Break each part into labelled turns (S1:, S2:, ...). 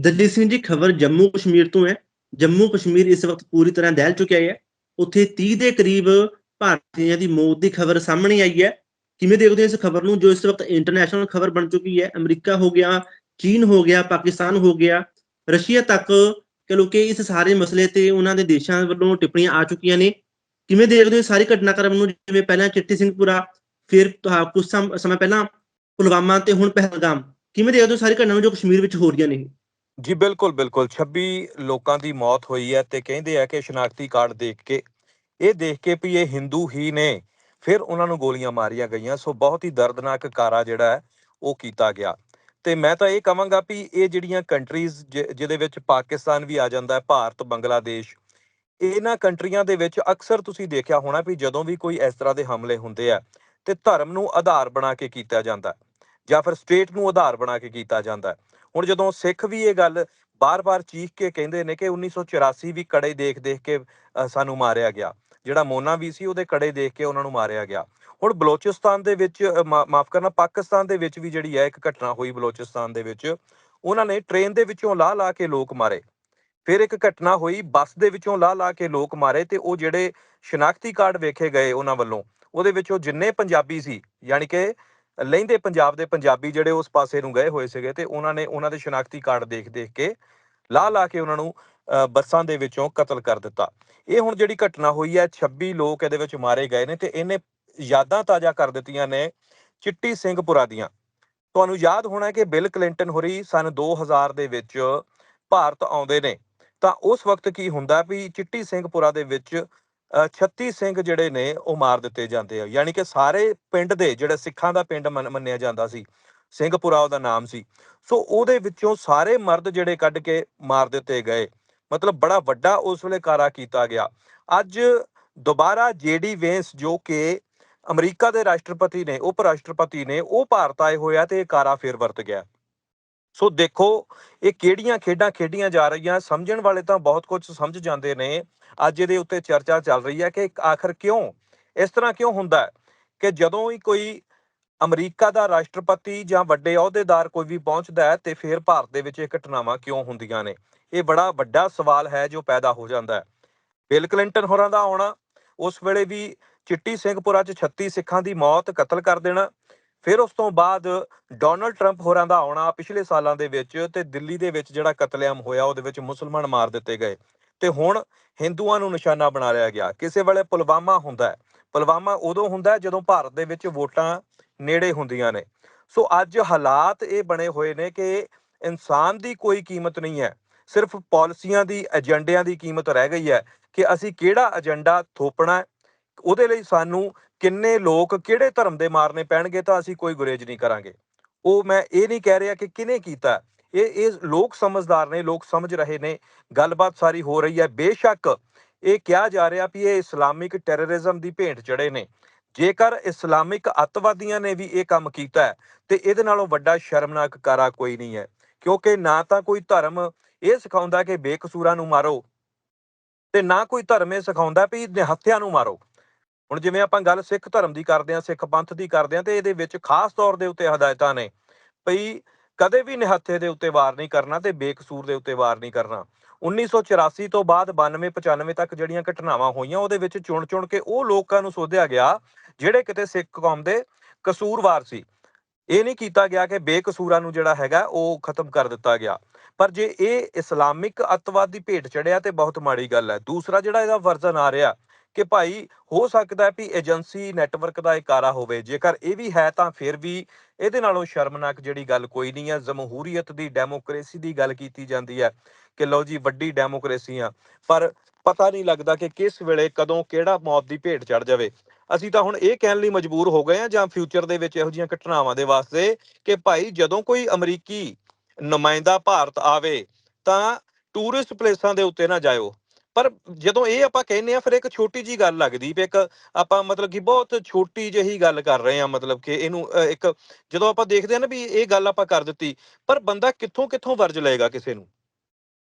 S1: ਦਲਜੀਤ ਸਿੰਘ ਜੀ, ਖਬਰ ਜੰਮੂ ਕਸ਼ਮੀਰ ਤੋਂ ਹੈ। ਜੰਮੂ ਕਸ਼ਮੀਰ ਇਸ ਵਕਤ ਪੂਰੀ ਤਰ੍ਹਾਂ ਦਹਿਲ ਚੁੱਕਿਆ ਹੈ। ਉੱਥੇ 30 ਦੇ ਕਰੀਬ ਭਾਰਤੀਆਂ ਦੀ ਮੌਤ ਦੀ ਖਬਰ ਸਾਹਮਣੇ ਆਈ ਹੈ। ਕਿਵੇਂ ਦੇਖਦੇ ਹੋ ਇਸ ਖਬਰ ਨੂੰ, ਜੋ ਇਸ ਵਕਤ ਇੰਟਰਨੈਸ਼ਨਲ ਖਬਰ ਬਣ ਚੁੱਕੀ ਹੈ? ਅਮਰੀਕਾ ਹੋ ਗਿਆ, ਚੀਨ ਹੋ ਗਿਆ, ਪਾਕਿਸਤਾਨ ਹੋ ਗਿਆ, ਰਸ਼ੀਆ ਤੱਕ ਕਹ ਲੋ ਕਿ ਇਸ ਸਾਰੇ ਮਸਲੇ ਤੇ ਉਹਨਾਂ ਦੇ ਦੇਸ਼ਾਂ ਵੱਲੋਂ ਟਿੱਪਣੀਆਂ ਆ ਚੁੱਕੀਆਂ ਨੇ। ਕਿਵੇਂ ਦੇਖਦੇ ਹੋ ਇਸ ਸਾਰੀ ਘਟਨਾਕ੍ਰਮ ਨੂੰ, ਜਿਵੇਂ ਪਹਿਲਾਂ ਚਿੱਟੀ ਸਿੰਘਪੁਰਾ ਫਿਰ ਤੁਹਾ- ਕੁਝ ਸਮ- ਸਮਾਂ ਪਹਿਲਾਂ ਪੁਲਵਾਮਾ ਤੇ ਹੁਣ ਪਹਿਲਗਾਮ। ਕਿਵੇਂ ਦੇਖਦੇ ਹੋ ਸਾਰੀ ਘਟਨਾਵਾਂ ਜੋ ਕਸ਼ਮੀਰ ਵਿੱਚ ਹੋ ਰਹੀਆਂ ਨੇ?
S2: ਜੀ, ਬਿਲਕੁਲ ਬਿਲਕੁਲ। 26 ਲੋਕਾਂ ਦੀ ਮੌਤ ਹੋਈ ਹੈ ਤੇ ਕਹਿੰਦੇ ਆ ਕਿ ਸ਼ਨਾਖਤੀ ਕਾਰਡ ਦੇਖ ਕੇ, ਇਹ ਦੇਖ ਕੇ ਵੀ ਇਹ ਹਿੰਦੂ ਹੀ ਨੇ, ਫਿਰ ਉਹਨਾਂ ਨੂੰ ਗੋਲੀਆਂ ਮਾਰੀਆਂ ਗਈਆਂ। ਸੋ ਬਹੁਤ ਹੀ ਦਰਦਨਾਕ ਕਾਰਾ ਜਿਹੜਾ ਹੈ, ਉਹ ਕੀਤਾ ਗਿਆ। ਤੇ ਮੈਂ ਤਾਂ ਇਹ ਕਹਾਂਗਾ ਵੀ ਇਹ ਜਿਹੜੀਆਂ ਕੰਟਰੀਜ਼ ਜਿਹਦੇ ਵਿੱਚ ਪਾਕਿਸਤਾਨ ਵੀ ਆ ਜਾਂਦਾ ਹੈ, ਭਾਰਤ, ਬੰਗਲਾਦੇਸ਼, ਇਹਨਾਂ ਕੰਟਰੀਆਂ ਦੇ ਵਿੱਚ ਅਕਸਰ ਤੁਸੀਂ ਦੇਖਿਆ ਹੋਣਾ ਵੀ ਜਦੋਂ ਵੀ ਕੋਈ ਇਸ ਤਰ੍ਹਾਂ ਦੇ ਹਮਲੇ ਹੁੰਦੇ ਆ, ਤੇ ਧਰਮ ਨੂੰ ਆਧਾਰ ਬਣਾ ਕੇ ਕੀਤਾ ਜਾਂਦਾ ਜਾਂ ਫਿਰ ਸਟੇਟ ਨੂੰ ਆਧਾਰ ਬਣਾ ਕੇ ਕੀਤਾ ਜਾਂਦਾ ਹੈ। ਹੁਣ ਜਦੋਂ ਸਿੱਖ ਵੀ ਇਹ ਗੱਲ ਬਾਰ-ਬਾਰ ਚੀਖ ਕੇ ਕਹਿੰਦੇ ਨੇ ਕਿ 1984 ਵੀ ਕੜੇ ਦੇਖ-ਦੇਖ ਕੇ ਸਾਨੂੰ ਮਾਰਿਆ ਗਿਆ। ਜਿਹੜਾ ਮੋਨਾ ਵੀ ਸੀ, ਉਹਦੇ ਕੜੇ ਦੇਖ ਕੇ ਉਹਨਾਂ ਨੂੰ ਮਾਰਿਆ ਗਿਆ। ਹੁਣ ਬਲੋਚਿਸਤਾਨ ਦੇ ਵਿੱਚ ਮਾਫ ਕਰਨਾ, ਪਾਕਿਸਤਾਨ ਦੇ ਵਿੱਚ ਵੀ ਜਿਹੜੀ ਹੈ ਇੱਕ ਘਟਨਾ ਹੋਈ ਬਲੋਚਿਸਤਾਨ ਦੇ ਵਿੱਚ। ਉਹਨਾਂ ਨੇ ਟ੍ਰੇਨ ਦੇ ਵਿੱਚੋਂ ਲਾਹ ਲਾ ਕੇ ਲੋਕ ਮਾਰੇ। ਫਿਰ ਇੱਕ ਘਟਨਾ ਹੋਈ, ਬੱਸ ਦੇ ਵਿੱਚੋਂ ਲਾਹ ਲਾ ਕੇ ਲੋਕ ਮਾਰੇ ਤੇ ਉਹ ਜਿਹੜੇ ਸ਼ਨਾਖਤੀ ਕਾਰਡ ਵੇਖੇ ਗਏ ਉਹਨਾਂ ਵੱਲੋਂ। ਉਹਦੇ ਵਿੱਚੋਂ ਜਿੰਨੇ ਪੰਜਾਬੀ ਸੀ, ਯਾਨੀ ਕਿ ਲਹਿੰਦੇ ਪੰਜਾਬ ਦੇ ਪੰਜਾਬੀ ਜਿਹੜੇ ਉਸ ਪਾਸੇ ਨੂੰ ਗਏ ਹੋਏ ਸੀਗੇ ਤੇ ਉਹਨਾਂ ਨੇ ਉਹਨਾਂ ਦੇ ਸ਼ਨਾਖਤੀ ਕਾਰਡ ਦੇਖ ਦੇਖ ਕੇ ਲਾ ਲਾ ਕੇ ਉਹਨਾਂ ਨੂੰ ਬੱਸਾਂ ਦੇ ਵਿੱਚੋਂ ਕਤਲ ਕਰ ਦਿੱਤਾ। ਇਹ ਹੁਣ ਜਿਹੜੀ ਘਟਨਾ ਹੋਈ ਹੈ 26 ਲੋਕ ਇਹਦੇ ਵਿੱਚ ਮਾਰੇ ਗਏ ਨੇ ਤੇ ਇਹਨੇ ਯਾਦਾਂ ਤਾਜ਼ਾ ਕਰ ਦਿੱਤੀਆਂ ਨੇ ਚਿੱਟੀ ਸਿੰਘਪੁਰਾ ਦੀਆਂ। ਤੁਹਾਨੂੰ ਯਾਦ ਹੋਣਾ ਕਿ ਬਿਲ ਕਲਿੰਟਨ ਹੋਰੀ ਸਨ 2000 ਦੇ ਵਿੱਚ ਭਾਰਤ ਆਉਂਦੇ ਨੇ। ਤਾਂ ਉਸ ਵਕਤ ਕੀ ਹੁੰਦਾ ਵੀ ਚਿੱਟੀ ਸਿੰਘਪੁਰਾ ਦੇ ਵਿੱਚ 36 ਸਿੰਘ ਜਿਹੜੇ ਨੇ ਉਹ ਮਾਰ ਦਿੱਤੇ ਜਾਂਦੇ ਆ। ਯਾਨੀ ਕਿ ਸਾਰੇ ਪਿੰਡ ਦੇ ਜਿਹੜੇ ਸਿੱਖਾਂ ਦਾ ਪਿੰਡ ਮੰਨ- ਮੰਨਿਆ ਜਾਂਦਾ ਸੀ, ਸਿੰਘਪੁਰਾ ਉਹਦਾ ਨਾਮ ਸੀ। ਸੋ ਉਹਦੇ ਵਿੱਚੋਂ ਸਾਰੇ ਮਰਦ ਜਿਹੜੇ ਕੱਢ ਕੇ ਮਾਰ ਦਿੱਤੇ ਗਏ। ਮਤਲਬ ਬੜਾ ਵੱਡਾ ਉਸ ਵੇਲੇ ਕਾਰਾ ਕੀਤਾ ਗਿਆ। ਅੱਜ ਦੁਬਾਰਾ ਜੇਡੀ ਵੇਂਸ ਜੋ ਕਿ ਅਮਰੀਕਾ ਦੇ ਰਾਸ਼ਟਰਪਤੀ ਨੇ ਉਪ ਰਾਸ਼ਟਰਪਤੀ ਨੇ, ਉਹ ਭਾਰਤ ਆਏ ਹੋਏ ਆ ਤੇ ਇਹ ਕਾਰਾ ਫੇਰ ਵਰਤ ਗਿਆ। ਸੋ ਦੇਖੋ, ਇਹ ਕਿਹੜੀਆਂ ਖੇਡਾਂ ਖੇਡੀਆਂ ਜਾ ਰਹੀਆਂ, ਸਮਝਣ ਵਾਲੇ ਤਾਂ ਬਹੁਤ ਕੁਝ ਸਮਝ ਜਾਂਦੇ ਨੇ। ਅੱਜ ਇਹਦੇ ਉੱਤੇ ਚਰਚਾ ਚੱਲ ਰਹੀ ਹੈ ਕਿ ਆਖਰ ਕਿਉਂ, ਇਸ ਤਰ੍ਹਾਂ ਕਿਉਂ ਹੁੰਦਾ ਕਿ ਜਦੋਂ ਹੀ ਕੋਈ ਅਮਰੀਕਾ ਦਾ ਰਾਸ਼ਟਰਪਤੀ ਜਾਂ ਵੱਡੇ ਅਹੁਦੇਦਾਰ ਕੋਈ ਵੀ ਪਹੁੰਚਦਾ ਹੈ, ਤੇ ਫਿਰ ਭਾਰਤ ਦੇ ਵਿੱਚ ਇਹ ਘਟਨਾਵਾਂ ਕਿਉਂ ਹੁੰਦੀਆਂ ਨੇ? ਇਹ ਬੜਾ ਵੱਡਾ ਸਵਾਲ ਹੈ ਜੋ ਪੈਦਾ ਹੋ ਜਾਂਦਾ ਹੈ। ਬਿਲ ਕਲਿੰਟਨ ਹੋਰਾਂ ਦਾ ਆਉਣਾ, ਉਸ ਵੇਲੇ ਵੀ ਚਿੱਟੀ ਸਿੰਘਪੁਰਾ 'ਚ 36 ਸਿੱਖਾਂ ਦੀ ਮੌਤ, ਕਤਲ ਕਰ ਦੇਣਾ ਫਿਰ ਉਸ ਤੋਂ ਬਾਅਦ ਡੋਨਲਡ ਟਰੰਪ ਹੋਰਾਂ ਦਾ ਆਉਣਾ ਪਿਛਲੇ ਸਾਲਾਂ ਦੇ ਵਿੱਚ ਤੇ ਦਿੱਲੀ ਦੇ ਵਿੱਚ ਜਿਹੜਾ ਕਤਲੇਆਮ ਹੋਇਆ ਉਹਦੇ ਵਿੱਚ ਮੁਸਲਮਾਨ ਮਾਰ ਦਿੱਤੇ ਗਏ। ਤੇ ਹੁਣ ਹਿੰਦੂਆਂ ਨੂੰ ਨਿਸ਼ਾਨਾ ਬਣਾ ਲਿਆ ਗਿਆ। ਕਿਸੇ ਵੇਲੇ ਪੁਲਵਾਮਾ ਹੁੰਦਾ ਹੈ। ਪੁਲਵਾਮਾ ਉਦੋਂ ਹੁੰਦਾ ਜਦੋਂ ਭਾਰਤ ਦੇ ਵਿੱਚ ਵੋਟਾਂ ਨੇੜੇ ਹੁੰਦੀਆਂ ਨੇ। ਸੋ ਅੱਜ ਹਾਲਾਤ ਇਹ ਬਣੇ ਹੋਏ ਨੇ ਕਿ ਇਨਸਾਨ ਦੀ ਕੋਈ ਕੀਮਤ ਨਹੀਂ ਹੈ। ਸਿਰਫ ਪਾਲਿਸੀਆਂ ਦੀ, ਏਜੰਡਿਆਂ ਦੀ ਕੀਮਤ ਰਹਿ ਗਈ ਹੈ ਕਿ ਅਸੀਂ ਕਿਹੜਾ ਏਜੰਡਾ ਥੋਪਣਾ ਉਹਦੇ ਲਈ ਸਾਨੂੰ ਕਿੰਨੇ ਲੋਕ ਕਿਹੜੇ ਧਰਮ ਦੇ ਮਾਰਨੇ ਪੈਣਗੇ ਤਾਂ ਅਸੀਂ ਕੋਈ ਗੁਰੇਜ ਨਹੀਂ ਕਰਾਂਗੇ। ਉਹ ਮੈਂ ਇਹ ਨਹੀਂ ਕਹਿ ਰਿਹਾ ਕਿ ਕਿਹਨੇ ਕੀਤਾ। ਇਹ ਇਹ ਲੋਕ ਸਮਝਦਾਰ ਨੇ ਲੋਕ ਸਮਝ ਰਹੇ ਨੇ। ਗੱਲਬਾਤ ਸਾਰੀ ਹੋ ਰਹੀ ਹੈ। ਬੇਸ਼ੱਕ ਇਹ ਕਿਹਾ ਜਾ ਰਿਹਾ ਵੀ ਇਹ ਇਸਲਾਮਿਕ ਟੈਰਰਿਜ਼ਮ ਦੀ ਭੇਂਟ ਚੜੇ ਨੇ। ਜੇਕਰ ਇਸਲਾਮਿਕ ਅੱਤਵਾਦੀਆਂ ਨੇ ਵੀ ਇਹ ਕੰਮ ਕੀਤਾ ਹੈ, ਤੇ ਇਹਦੇ ਨਾਲੋਂ ਵੱਡਾ ਸ਼ਰਮਨਾਕ ਕਾਰਾ ਕੋਈ ਨਹੀਂ ਹੈ। ਕਿਉਂਕਿ ਨਾ ਤਾਂ ਕੋਈ ਧਰਮ ਇਹ ਸਿਖਾਉਂਦਾ ਕਿ ਬੇਕਸੂਰਾਂ ਨੂੰ ਮਾਰੋ ਤੇ ਨਾ ਕੋਈ ਧਰਮ ਇਹ ਸਿਖਾਉਂਦਾ ਵੀ ਨਿਹੱਥਿਆਂ ਨੂੰ ਮਾਰੋ। ਹੁਣ ਜਿਵੇਂ ਆਪਾਂ ਗੱਲ ਸਿੱਖ ਧਰਮ ਦੀ ਕਰਦੇ ਹਾਂ, ਸਿੱਖ ਪੰਥ ਦੀ ਕਰਦੇ ਹਾਂ, ਤੇ ਇਹਦੇ ਵਿੱਚ ਖਾਸ ਤੌਰ ਦੇ ਉੱਤੇ ਹਦਾਇਤਾਂ ਨੇ ਭਈ ਕਦੇ ਵੀ ਨਿਹੱਥੇ ਦੇ ਉੱਤੇ ਵਾਰ ਨਹੀਂ ਕਰਨਾ ਤੇ ਬੇਕਸੂਰ ਦੇ ਉੱਤੇ ਵਾਰ ਨਹੀਂ ਕਰਨਾ। 1984 ਤੋਂ ਬਾਅਦ 92 95 ਤੱਕ ਜਿਹੜੀਆਂ ਘਟਨਾਵਾਂ ਹੋਈਆਂ, ਉਹਦੇ ਵਿੱਚ ਚੁਣ-ਚੁਣ ਕੇ ਉਹ ਲੋਕਾਂ ਨੂੰ ਸੋਧਿਆ ਗਿਆ ਜਿਹੜੇ ਕਿਤੇ ਸਿੱਖ ਕੌਮ ਦੇ ਕਸੂਰਵਾਰ ਸੀ। ਇਹ ਨਹੀਂ ਕੀਤਾ ਗਿਆ ਕਿ ਬੇਕਸੂਰਾਂ ਨੂੰ ਜਿਹੜਾ ਹੈਗਾ ਉਹ ਖਤਮ ਕਰ ਦਿੱਤਾ ਗਿਆ। ਪਰ ਜੇ ਇਹ ਇਸਲਾਮਿਕ ਅੱਤਵਾਦ ਭੇਟ ਚੜਿਆ ਤੇ ਬਹੁਤ ਮਾੜੀ ਗੱਲ ਹੈ। ਦੂਸਰਾ ਜਿਹੜਾ ਇਹਦਾ ਵਰਜ਼ਨ ਆ ਰਿਹਾ ਕਿ ਭਾਈ ਹੋ ਸਕਦਾ ਵੀ ਏਜੰਸੀ ਨੈਟਵਰਕ ਦਾ ਇਕਾਰਾ ਹੋਵੇ। ਜੇਕਰ ਇਹ ਵੀ ਹੈ ਤਾਂ ਫਿਰ ਵੀ ਇਹਦੇ ਨਾਲੋਂ ਸ਼ਰਮਨਾਕ ਜਿਹੜੀ ਗੱਲ ਕੋਈ ਨਹੀਂ ਹੈ। ਜਮਹੂਰੀਅਤ ਦੀ ਡੈਮੋਕ੍ਰੇਸੀ ਦੀ ਗੱਲ ਕੀਤੀ ਜਾਂਦੀ ਹੈ ਕਿ ਲਓ ਜੀ ਵੱਡੀ ਡੈਮੋਕ੍ਰੇਸੀ ਆ ਪਰ ਪਤਾ ਨਹੀਂ ਲੱਗਦਾ ਕਿ ਕਿਸ ਵੇਲੇ ਕਦੋਂ ਕਿਹੜਾ ਮੌਤ ਦੀ ਭੇਟ ਚੜ ਜਾਵੇ। ਅਸੀਂ ਤਾਂ ਹੁਣ ਇਹ ਕਹਿਣ ਲਈ ਮਜਬੂਰ ਹੋ ਗਏ ਆ ਜਾਂ ਫਿਊਚਰ ਦੇ ਵਿੱਚ ਇਹੋ ਜਿਹੀਆਂ ਘਟਨਾਵਾਂ ਦੇ ਵਾਸਤੇ ਕਿ ਭਾਈ ਜਦੋਂ ਕੋਈ ਅਮਰੀਕੀ ਨੁਮਾਇੰਦਾ ਭਾਰਤ ਆਵੇ ਤਾਂ ਟੂਰਿਸਟ ਪਲੇਸਾਂ ਦੇ ਉੱਤੇ ਨਾ ਜਾਇਓ। ਪਰ ਜਦੋਂ ਇਹ ਆਪਾਂ ਕਹਿੰਦੇ ਆ ਫਿਰ ਇੱਕ ਛੋਟੀ ਜੀ ਗੱਲ ਲੱਗਦੀ ਵੀ ਇੱਕ ਆਪਾਂ ਮਤਲਬ ਕਿ ਬਹੁਤ ਛੋਟੀ ਜਿਹੀ ਗੱਲ ਕਰ ਰਹੇ ਆ ਮਤਲਬ ਕਿ ਇਹਨੂੰ ਇੱਕ ਜਦੋਂ ਆਪਾਂ ਦੇਖਦੇ ਆ ਨਾ ਵੀ ਇਹ ਗੱਲ ਆਪਾਂ ਕਰ ਦਿੱਤੀ, ਪਰ ਬੰਦਾ ਕਿੱਥੋਂ ਕਿੱਥੋਂ ਵਰਜ ਲਏਗਾ ਕਿਸੇ ਨੂੰ?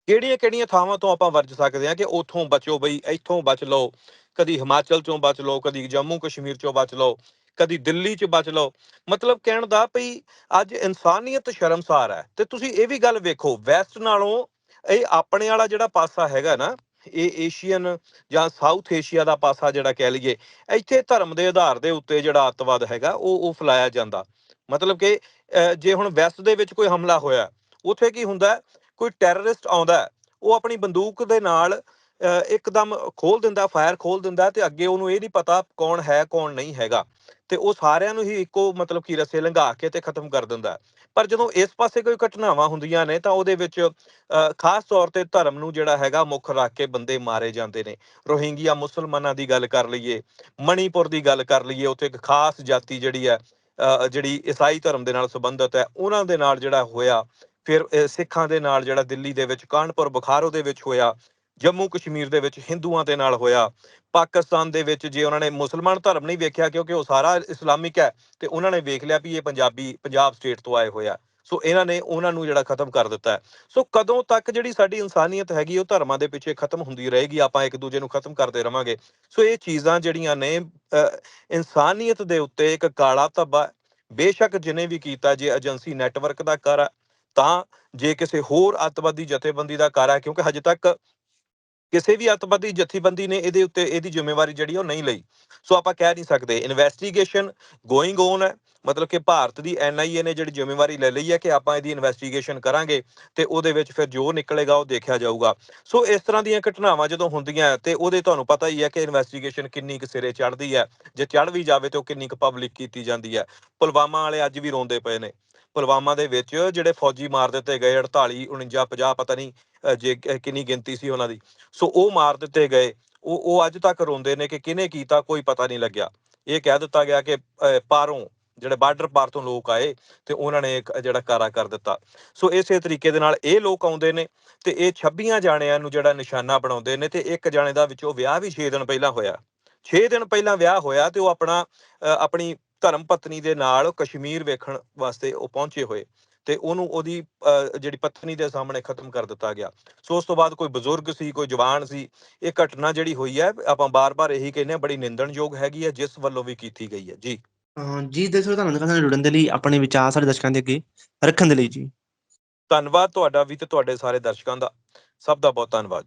S2: ਕਿਹੜੀਆਂ ਕਿਹੜੀਆਂ ਥਾਵਾਂ ਤੋਂ ਆਪਾਂ ਵਰਜ ਸਕਦੇ ਆ ਕਿ ਉੱਥੋਂ ਬਚੋ ਬਈ, ਇੱਥੋਂ ਬਚ ਲਓ, ਕਦੀ ਹਿਮਾਚਲ ਚੋਂ ਬਚ ਲਓ, ਕਦੀ ਜੰਮੂ ਕਸ਼ਮੀਰ ਚੋਂ ਬਚ ਲਓ, ਕਦੀ ਦਿੱਲੀ 'ਚ ਬਚ ਲਓ। ਮਤਲਬ ਕਹਿਣ ਦਾ ਭਈ ਅੱਜ ਇਨਸਾਨੀਅਤ ਸ਼ਰਮਸਾਰ ਹੈ। ਤੇ ਤੁਸੀਂ ਇਹ ਵੀ ਗੱਲ ਵੇਖੋ, ਵੈਸਟ ਨਾਲੋਂ ਇਹ ਆਪਣੇ ਵਾਲਾ ਜਿਹੜਾ ਪਾਸਾ ਹੈਗਾ ਨਾ ਇਹ ਏਸ਼ੀਅਨ ਜਾਂ ਸਾਊਥ ਏਸ਼ੀਆ ਦਾ ਪਾਸਾ ਜਿਹੜਾ ਕਹਿ ਲਈਏ ਇੱਥੇ ਧਰਮ ਦੇ ਆਧਾਰ ਦੇ ਉੱਤੇ ਜਿਹੜਾ ਅੱਤਵਾਦ ਹੈਗਾ ਉਹ ਉਹ ਫੈਲਾਇਆ ਜਾਂਦਾ। ਮਤਲਬ ਕਿ ਅਹ, ਜੇ ਹੁਣ ਵੈਸਟ ਦੇ ਵਿੱਚ ਕੋਈ ਹਮਲਾ ਹੋਇਆ ਉੱਥੇ ਕੀ ਹੁੰਦਾ ਕੋਈ ਟੈਰਰਿਸਟ ਆਉਂਦਾ ਉਹ ਆਪਣੀ ਬੰਦੂਕ ਦੇ ਨਾਲ ਇੱਕਦਮ ਖੋਲ ਦਿੰਦਾ ਫਾਇਰ ਖੋਲ ਦਿੰਦਾ ਤੇ ਅੱਗੇ ਉਹਨੂੰ ਇਹ ਨਹੀਂ ਪਤਾ ਕੌਣ ਹੈ ਕੌਣ ਨਹੀਂ ਹੈਗਾ। ਤੇ ਉਹ ਸਾਰਿਆਂ ਨੂੰ ਹੀ ਇੱਕੋ ਮਤਲਬ ਕਿ ਰਸੇ ਲੰਘਾ ਕੇ ਤੇ ਖਤਮ ਕਰ ਦਿੰਦਾ। ਪਰ ਜਦੋਂ ਇਸ ਪਾਸੇ ਕੋਈ ਘਟਨਾਵਾਂ ਹੁੰਦੀਆਂ ਨੇ ਤਾਂ ਉਹਦੇ ਵਿੱਚ ਖਾਸ ਤੌਰ ਤੇ ਧਰਮ ਨੂੰ ਜਿਹੜਾ ਹੈਗਾ ਮੁੱਖ ਰੱਖ ਕੇ ਬੰਦੇ ਮਾਰੇ ਜਾਂਦੇ ਨੇ। ਰੋਹਿੰਗੀਆ ਮੁਸਲਮਾਨਾਂ ਦੀ ਗੱਲ ਕਰ ਲਈਏ ਮਣੀਪੁਰ ਦੀ ਗੱਲ ਕਰ ਲਈਏ ਉੱਥੇ ਇੱਕ ਖਾਸ ਜਾਤੀ ਜਿਹੜੀ ਹੈ ਅਹ, ਜਿਹੜੀ ਈਸਾਈ ਧਰਮ ਦੇ ਨਾਲ ਸੰਬੰਧਿਤ ਹੈ ਉਹਨਾਂ ਦੇ ਨਾਲ ਜਿਹੜਾ ਹੋਇਆ ਫਿਰ ਸਿੱਖਾਂ ਦੇ ਨਾਲ ਜਿਹੜਾ ਦਿੱਲੀ ਦੇ ਵਿੱਚ ਕਾਨਪੁਰ ਬੁਖਾਰੋ ਦੇ ਵਿੱਚ ਹੋਇਆ ਜੰਮੂ ਕਸ਼ਮੀਰ ਦੇ ਵਿੱਚ ਹਿੰਦੂਆਂ ਦੇ ਨਾਲ ਹੋਇਆ। ਪਾਕਿਸਤਾਨ ਦੇ ਵਿੱਚ ਜੇ ਉਹਨਾਂ ਨੇ ਮੁਸਲਮਾਨ ਧਰਮ ਨਹੀਂ ਵੇਖਿਆ ਕਿਉਂਕਿ ਉਹ ਸਾਰਾ ਇਸਲਾਮਿਕ ਹੈ ਤੇ ਉਹਨਾਂ ਨੇ ਵੇਖ ਲਿਆ ਵੀ ਇਹ ਪੰਜਾਬੀ ਪੰਜਾਬ ਸਟੇਟ ਤੋਂ ਆਏ ਹੋਇਆ ਸੋ ਇਹਨਾਂ ਨੇ ਉਹਨਾਂ ਨੂੰ ਜਿਹੜਾ ਖਤਮ ਕਰ ਦਿੱਤਾ ਹੈ। ਸੋ ਕਦੋਂ ਤੱਕ ਜਿਹੜੀ ਸਾਡੀ ਇਨਸਾਨੀਅਤ ਹੈਗੀ ਉਹ ਧਰਮਾਂ ਦੇ ਪਿੱਛੇ ਖਤਮ ਹੁੰਦੀ ਰਹੇਗੀ ਆਪਾਂ ਇੱਕ ਦੂਜੇ ਨੂੰ ਖਤਮ ਕਰਦੇ ਰਵਾਂਗੇ। ਸੋ ਇਹ ਚੀਜ਼ਾਂ ਜਿਹੜੀਆਂ ਨੇ ਅਹ, ਇਨਸਾਨੀਅਤ ਦੇ ਉੱਤੇ ਇੱਕ ਕਾਲਾ ਧੱਬਾ ਬੇਸ਼ੱਕ ਜਿਨੇ ਵੀ ਕੀਤਾ ਜੇ ਏਜੰਸੀ ਨੈਟਵਰਕ ਦਾ ਕਰ ਤਾਂ ਜੇ ਕਿਸੇ ਹੋਰ ਅੱਤਵਾਦੀ ਜਥੇਬੰਦੀ ਦਾ ਕਰ ਹੈ ਕਿਉਂਕਿ ਹਜੇ ਤੱਕ ਕਿਸੇ ਵੀ ਅੱਤਵਾਦੀ ਜਥੇਬੰਦੀ ਨੇ ਇਹਦੇ ਉੱਤੇ ਇਹਦੀ ਜ਼ਿੰਮੇਵਾਰੀ ਜਿਹੜੀ ਉਹ ਨਹੀਂ ਲਈ। ਸੋ ਆਪਾਂ ਕਹਿ ਨਹੀਂ ਸਕਦੇ। ਇਨਵੈਸਟੀਗੇਸ਼ਨ ਗੋਇੰਗ ਔਨ ਹੈ। ਮਤਲਬ ਕਿ ਭਾਰਤ ਦੀ ਐਨਆਈਏ ਨੇ ਜਿਹੜੀ ਜ਼ਿੰਮੇਵਾਰੀ ਲੈ ਲਈ ਹੈ ਕਿ ਆਪਾਂ ਇਹਦੀ ਇਨਵੈਸਟੀਗੇਸ਼ਨ ਕਰਾਂਗੇ ਤੇ ਉਹਦੇ ਵਿੱਚ ਫਿਰ ਜੋ ਨਿਕਲੇਗਾ ਉਹ ਦੇਖਿਆ ਜਾਊਗਾ। ਸੋ ਇਸ ਤਰ੍ਹਾਂ ਦੀਆਂ ਘਟਨਾਵਾਂ ਜਦੋਂ ਹੁੰਦੀਆਂ ਤੇ ਉਹਦੇ ਤੁਹਾਨੂੰ ਪਤਾ ਹੀ ਹੈ ਕਿ ਇਨਵੈਸਟੀਗੇਸ਼ਨ ਕਿੰਨੀ ਕੁ ਸਿਰੇ ਚੜ੍ਹਦੀ ਹੈ। ਜੇ ਚੜ੍ਹ ਵੀ ਜਾਵੇ ਤੇ ਉਹ ਕਿੰਨੀ ਕੁ ਪਬਲਿਕ ਕੀਤੀ ਜਾਂਦੀ ਹੈ। ਪੁਲਵਾਮਾ ਵਾਲੇ ਅੱਜ ਵੀ ਰੋਂਦੇ ਪਏ ਨੇ। ਪੁਲਵਾਮਾ ਦੇ ਵਿੱਚ ਜਿਹੜੇ ਫੌਜੀ ਮਾਰ ਦਿੱਤੇ ਗਏ 48 49 50 ਪਤਾ ਨਹੀਂ ਜੇ ਕਿੰਨੀ ਗਿਣਤੀ ਸੀ ਉਹਨਾਂ ਦੀ। ਸੋ ਉਹ ਮਾਰ ਦਿੱਤੇ ਗਏ। ਉਹ ਉਹ ਅੱਜ ਤੱਕ ਰੋਂਦੇ ਨੇ ਕਿ ਕਿਹਨੇ ਕੀਤਾ ਕੋਈ ਪਤਾ ਨਹੀਂ ਲੱਗਿਆ। ਇਹ ਕਹਿ ਦਿੱਤਾ ਗਿਆ ਕਿ ਪਾਰੋਂ ਜਿਹੜੇ ਬਾਰਡਰ ਪਾਰ ਤੋਂ ਲੋਕ ਆਏ ਤੇ ਉਹਨਾਂ ਨੇ ਜਿਹੜਾ ਕਾਰਾ ਕਰ ਦਿੱਤਾ। ਸੋ ਇਸੇ ਤਰੀਕੇ ਦੇ ਨਾਲ ਇਹ ਲੋਕ ਆਉਂਦੇ ਨੇ ਤੇ ਇਹ 26 ਜਾਣਿਆਂ ਨੂੰ ਜਿਹੜਾ ਨਿਸ਼ਾਨਾ ਬਣਾਉਂਦੇ ਨੇ ਤੇ ਇੱਕ ਜਾਣੇ ਦਾ ਵਿੱਚੋਂ ਵਿਆਹ ਵੀ 6 ਦਿਨ ਪਹਿਲਾਂ ਹੋਇਆ। 6 ਦਿਨ ਪਹਿਲਾਂ ਵਿਆਹ ਹੋਇਆ ਤੇ ਉਹ ਆਪਣਾ ਅਹ, ਆਪਣੀ ਧਰਮ ਪਤਨੀ ਦੇ ਨਾਲ ਕਸ਼ਮੀਰ ਵੇਖਣ ਵਾਸਤੇ ਉਹ ਪਹੁੰਚੇ ਹੋਏ ਤੇ ਉਹਨੂੰ ਉਹਦੀ ਜਿਹੜੀ ਪਤਨੀ ਦੇ ਸਾਹਮਣੇ ਖਤਮ ਕਰ ਦਿੱਤਾ ਗਿਆ। ਸੋ ਉਸ ਤੋਂ ਬਾਅਦ ਕੋਈ ਬਜ਼ੁਰਗ ਸੀ ਕੋਈ ਜਵਾਨ ਸੀ ਇਹ ਘਟਨਾ ਜਿਹੜੀ ਹੋਈ ਹੈ ਆਪਾਂ ਬਾਰ-ਬਾਰ ਇਹੀ ਕਹਿੰਦੇ ਹਾਂ ਬੜੀ ਨਿੰਦਣਯੋਗ ਹੈਗੀ ਹੈ ਜਿਸ ਵੱਲੋਂ ਵੀ ਕੀਤੀ ਗਈ ਹੈ। ਜੀ।
S1: ਜੀ ਦਰਸ਼ਕੋ ਧੰਨਵਾਦ ਨਾਲ ਜੁੜਨ ਦੇ ਲਈ ਆਪਣੇ ਵਿਚਾਰ ਸਾਡੇ ਦਰਸ਼ਕਾਂ ਦੇ ਅੱਗੇ ਰੱਖਣ ਦੇ ਲਈ ਜੀ।
S2: ਧੰਨਵਾਦ ਤੁਹਾਡਾ ਵੀ ਤੇ ਤੁਹਾਡੇ ਸਾਰੇ ਦਰਸ਼ਕਾਂ ਦਾ। ਸਭ ਦਾ ਬਹੁਤ ਧੰਨਵਾਦ।